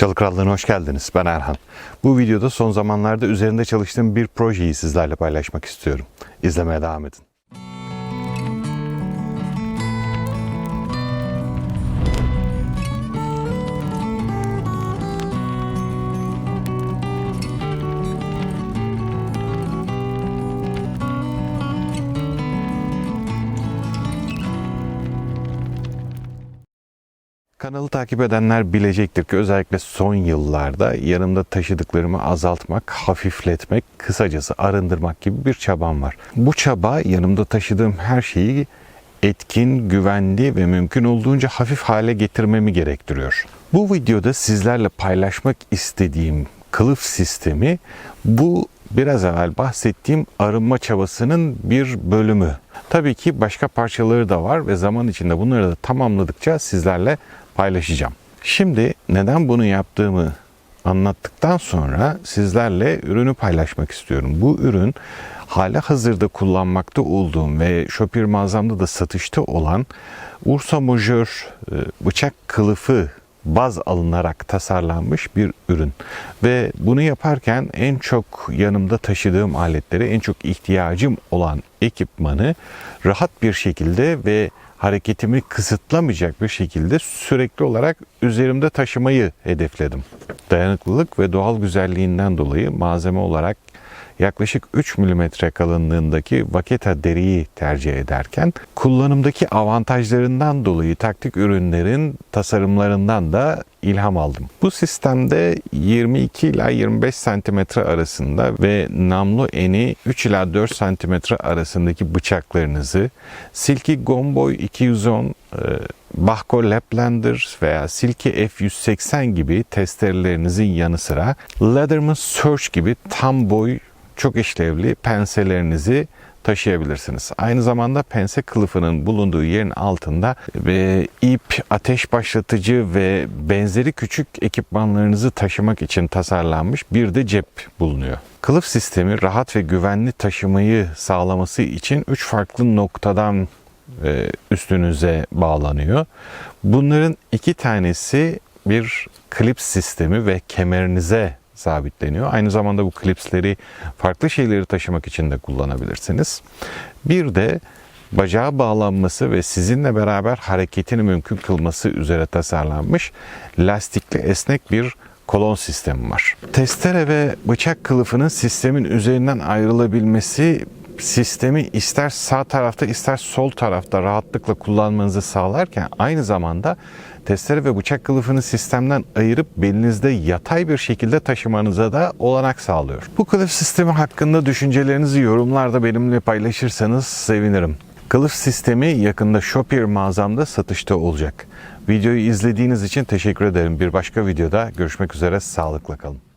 Çalı Krallığı'na hoş geldiniz. Ben Erhan. Bu videoda son zamanlarda üzerinde çalıştığım bir projeyi sizlerle paylaşmak istiyorum. İzlemeye devam edin. Kanalı takip edenler bilecektir ki özellikle son yıllarda yanımda taşıdıklarımı azaltmak, hafifletmek, kısacası arındırmak gibi bir çabam var. Bu çaba yanımda taşıdığım her şeyi etkin, güvenli ve mümkün olduğunca hafif hale getirmemi gerektiriyor. Bu videoda sizlerle paylaşmak istediğim kılıf sistemi bu biraz evvel bahsettiğim arınma çabasının bir bölümü. Tabii ki başka parçaları da var ve zaman içinde bunları da tamamladıkça sizlerle paylaşacağım. Şimdi neden bunu yaptığımı anlattıktan sonra sizlerle ürünü paylaşmak istiyorum. Bu ürün hala hazırda kullanmakta olduğum ve Shopper mağazamda da satışta olan Ursa Major e, bıçak kılıfı baz alınarak tasarlanmış bir ürün. Ve bunu yaparken en çok yanımda taşıdığım aletleri, en çok ihtiyacım olan ekipmanı rahat bir şekilde ve hareketimi kısıtlamayacak bir şekilde sürekli olarak üzerimde taşımayı hedefledim. Dayanıklılık ve doğal güzelliğinden dolayı malzeme olarak yaklaşık 3 mm kalınlığındaki vaketa deriyi tercih ederken kullanımdaki avantajlarından dolayı taktik ürünlerin tasarımlarından da ilham aldım. Bu sistemde 22 ila 25 cm arasında ve namlu eni 3 ila 4 cm arasındaki bıçaklarınızı Silky Gomboy 210 e, Bahco Laplander veya Silky F180 gibi testerilerinizin yanı sıra Leatherman Search gibi tam boy çok işlevli penselerinizi taşıyabilirsiniz. Aynı zamanda pense kılıfının bulunduğu yerin altında ve ip, ateş başlatıcı ve benzeri küçük ekipmanlarınızı taşımak için tasarlanmış bir de cep bulunuyor. Kılıf sistemi rahat ve güvenli taşımayı sağlaması için 3 farklı noktadan e, üstünüze bağlanıyor. Bunların iki tanesi bir klips sistemi ve kemerinize sabitleniyor. Aynı zamanda bu klipsleri farklı şeyleri taşımak için de kullanabilirsiniz. Bir de bacağa bağlanması ve sizinle beraber hareketini mümkün kılması üzere tasarlanmış lastikli esnek bir kolon sistemi var. Testere ve bıçak kılıfının sistemin üzerinden ayrılabilmesi sistemi ister sağ tarafta ister sol tarafta rahatlıkla kullanmanızı sağlarken aynı zamanda testere ve bıçak kılıfını sistemden ayırıp belinizde yatay bir şekilde taşımanıza da olanak sağlıyor. Bu kılıf sistemi hakkında düşüncelerinizi yorumlarda benimle paylaşırsanız sevinirim. Kılıf sistemi yakında Shopper mağazamda satışta olacak. Videoyu izlediğiniz için teşekkür ederim. Bir başka videoda görüşmek üzere. Sağlıkla kalın.